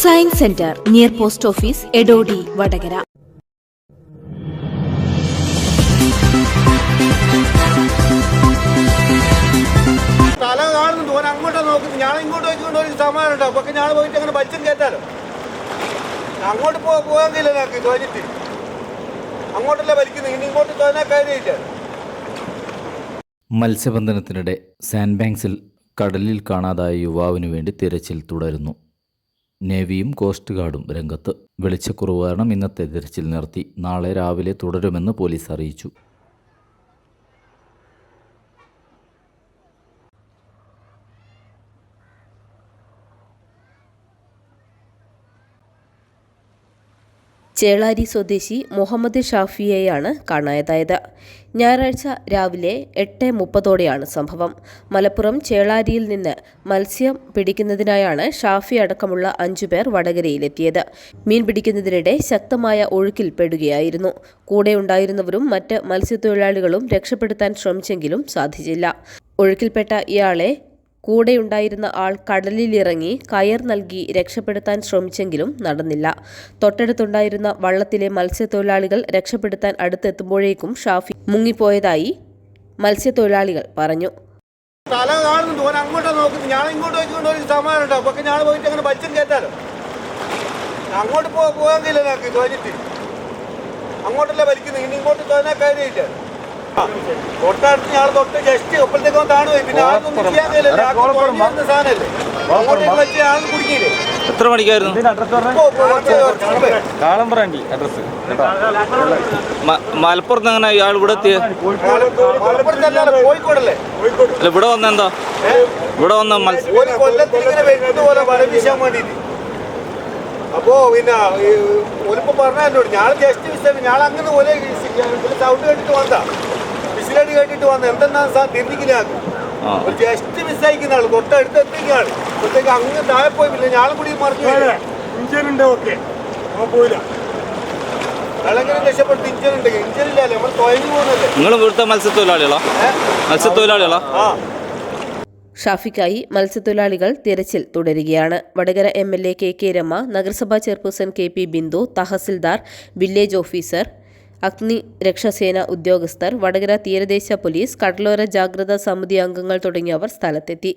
Science centre near post office Edodi Vadakara തല കാണുന്നുണ്ട്. ഓൻ അങ്ങോട്ടാ നോക്കുന്നത്. ഞാൻ ഇങ്ങോട്ട് വെച്ചുകൊണ്ട് ഒരു സമാനം ഉണ്ടാവും പക്ഷെ ഞാൻ പോയിട്ട് അങ്ങനെ ബലിച്ചും കയറ്റാലോ? അങ്ങോട്ട് പോ പോകാൻ കഴിയില്ല ഞങ്ങൾക്ക് തോന്നിട്ട് അങ്ങോട്ടല്ല വലിക്കുന്നത് ഇനി ഇങ്ങോട്ട് തോന്നാൻ കാര്യമില്ല മത്സ്യബന്ധനത്തിനിടെ സാൻഡ് ബാങ്ക്സിൽ കടലിൽ കാണാതായ യുവാവിനു വേണ്ടി തിരച്ചിൽ തുടരുന്നു. നേവിയും കോസ്റ്റ് ഗാർഡും രംഗത്ത് വെളിച്ചക്കുറവ് കാരണം ഇന്നത്തെ തിരച്ചിൽ നിർത്തി. നാളെ രാവിലെ തുടരുമെന്ന് പോലീസ് അറിയിച്ചു. ചേളാരി സ്വദേശി മുഹമ്മദ് ഷാഫിയെയാണ് കാണാതായത്. ഞായറാഴ്ച രാവിലെ എട്ട് മുപ്പതോടെയാണ് സംഭവം. മലപ്പുറം ചേളാരിയിൽ നിന്ന് മത്സ്യം പിടിക്കുന്നതിനായാണ് ഷാഫി അടക്കമുള്ള അഞ്ചുപേർ വടകരയിലെത്തിയത്. മീൻ പിടിക്കുന്നതിനിടെ ശക്തമായ ഒഴുക്കിൽ പെടുകയായിരുന്നു. കൂടെ ഉണ്ടായിരുന്നവരും മറ്റ് മത്സ്യത്തൊഴിലാളികളും രക്ഷപ്പെടുത്താൻ ശ്രമിച്ചെങ്കിലും സാധിച്ചില്ല. ഒഴുക്കിൽപ്പെട്ട ഇയാളെ കൂടെയുണ്ടായിരുന്ന ആൾ കടലിലിറങ്ങി കയർ നൽകി രക്ഷപ്പെടുത്താൻ ശ്രമിച്ചെങ്കിലും നടന്നില്ല. തൊട്ടടുത്തുണ്ടായിരുന്ന വള്ളത്തിലെ മത്സ്യത്തൊഴിലാളികൾ രക്ഷപ്പെടുത്താൻ അടുത്തെത്തുമ്പോഴേക്കും ഷാഫി മുങ്ങിപ്പോയതായി മത്സ്യത്തൊഴിലാളികൾ പറഞ്ഞു. തല ഞാൻ ഇങ്ങോട്ട് ഞാൻ പോയിട്ട് അങ്ങനെ അങ്ങോട്ട് പോകാൻ കഴിയില്ല തോന്നിട്ട് അങ്ങോട്ടല്ലേ വലിക്കുന്നത്. ഇനി ഇങ്ങോട്ട് തോന്നാൻ കാര്യമില്ല തൊട്ടടുത്ത് തൊട്ട് ജസ്റ്റ് പിന്നെ ആർക്കൊന്നും ചെയ്യാൻ കഴിയില്ല സാധനമല്ലേ അങ്ങോട്ടേക്ക് വെച്ച് ആൾ കുടുങ്ങിയില്ലേ എത്ര മണിക്കായിരുന്നു. കാളമ്പ്രാണ്ടി അഡ്രസ് മലപ്പുറത്ത് അങ്ങനെ ഇയാൾ ഇവിടെ എത്തിയ അല്ല ഇവിടെ വന്ന എന്താ ഇവിടെ വന്ന അപ്പോ പിന്നെ ഒലിപ്പോ പറഞ്ഞല്ലോ ഞാൻ ജസ്റ്റ് ഞാൻ അങ്ങനെ ഒലേ സൗണ്ട് കേട്ടിട്ട് വന്നാ വിസിലടി കേട്ടിട്ട് വന്ന എന്തെന്നാ സാർ തിരിഞ്ഞിക്കില്ല ആ. ഒരു ജസ്റ്റ് മിസ്സായിക്കുന്ന ആൾ തൊട്ടടുത്ത് എത്തിക്കാണ് അപ്പോഴത്തേക്ക് അങ്ങ് താഴെ പോയി പിന്നെ ഞാളും കൂടി മറിഞ്ഞു ഓക്കെ. പോയില്ല. ഇഞ്ചൻ ഉണ്ട് ഇഞ്ചൻ ഇല്ലല്ലേ നമ്മൾ തൊയഞ്ഞു പോകുന്നല്ലേ? നിങ്ങൾ ഇവിടുത്തെ മത്സ്യത്തൊഴിലാളികളാ? മത്സ്യത്തൊഴിലാളികളാ? ഷാഫിക്കായി മത്സ്യത്തൊഴിലാളികൾ തിരച്ചിൽ തുടരുകയാണ്. Vadakara M L A K K Rema നഗരസഭാ chairperson K P Bindu tahsildar village officer അഗ്നി രക്ഷാസേന ഉദ്യോഗസ്ഥർ വടകര തീരദേശ പോലീസ് കടലോര ജാഗ്രതാ സമിതി അംഗങ്ങൾ തുടങ്ങിയവർ സ്ഥലത്തെത്തി.